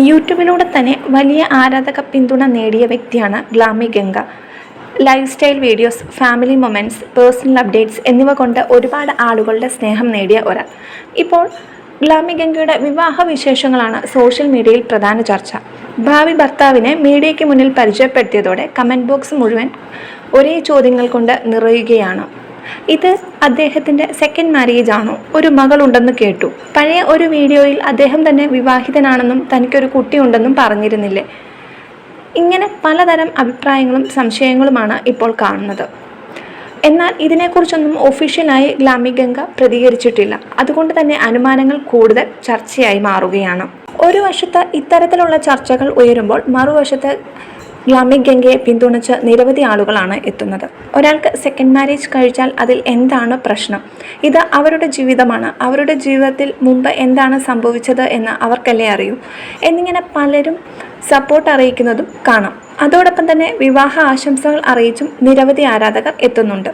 യൂട്യൂബിലൂടെ തന്നെ വലിയ ആരാധക പിന്തുണ നേടിയ വ്യക്തിയാണ് Glamy Ganga. Lifestyle videos family moments personal updates എന്നിവ കൊണ്ട് ഒരുപാട് ആളുകളുടെ സ്നേഹം നേടിയ ഒരാൾ. ഇപ്പോൾ ഗ്ലാമി ഗംഗയുടെ വിവാഹ വിശേഷങ്ങളാണ് സോഷ്യൽ മീഡിയയിൽ പ്രധാന ചർച്ച. ഭാവി ഭർത്താവിനെ മീഡിയയ്ക്ക് മുന്നിൽ പരിചയപ്പെടുത്തിയതോടെ കമന്റ് ബോക്സ് മുഴുവൻ ഒരേ ചോദ്യങ്ങൾ കൊണ്ട് നിറയുകയാണ്. ഇത് അദ്ദേഹത്തിന്റെ സെക്കൻഡ് മാരേജ് ആണോ? ഒരു മകളുണ്ടെന്ന് കേട്ടു. പഴയ ഒരു വീഡിയോയിൽ അദ്ദേഹം തന്നെ വിവാഹിതനാണെന്നും തനിക്കൊരു കുട്ടിയുണ്ടെന്നും പറഞ്ഞിരുന്നില്ലേ? ഇങ്ങനെ പലതരം അഭിപ്രായങ്ങളും സംശയങ്ങളുമാണ് ഇപ്പോൾ കാണുന്നത്. എന്നാൽ ഇതിനെക്കുറിച്ചൊന്നും ഒഫീഷ്യലായി ഗ്ലാമി ഗംഗ പ്രതികരിച്ചിട്ടില്ല. അതുകൊണ്ട് തന്നെ അനുമാനങ്ങൾ കൂടുതൽ ചർച്ചയായി മാറുകയാണ്. ഒരു വശത്ത് ഇത്തരത്തിലുള്ള ചർച്ചകൾ ഉയരുമ്പോൾ മറുവശത്ത് ഗ്ലാമി ഗംഗയെ പിന്തുണച്ച് നിരവധി ആളുകളാണ് എത്തുന്നത്. ഒരാൾക്ക് സെക്കൻഡ് മാരേജ് കഴിച്ചാൽ അതിൽ എന്താണ് പ്രശ്നം? ഇത് അവരുടെ ജീവിതമാണ്. അവരുടെ ജീവിതത്തിൽ മുമ്പ് എന്താണ് സംഭവിച്ചത് എന്ന് അവർക്കല്ലേ അറിയൂ? എന്നിങ്ങനെ പലരും സപ്പോർട്ട് അറിയിക്കുന്നതും കാണാം. അതോടൊപ്പം തന്നെ വിവാഹ ആശംസകൾ അറിയിച്ചും നിരവധി ആരാധകർ എത്തുന്നുണ്ട്.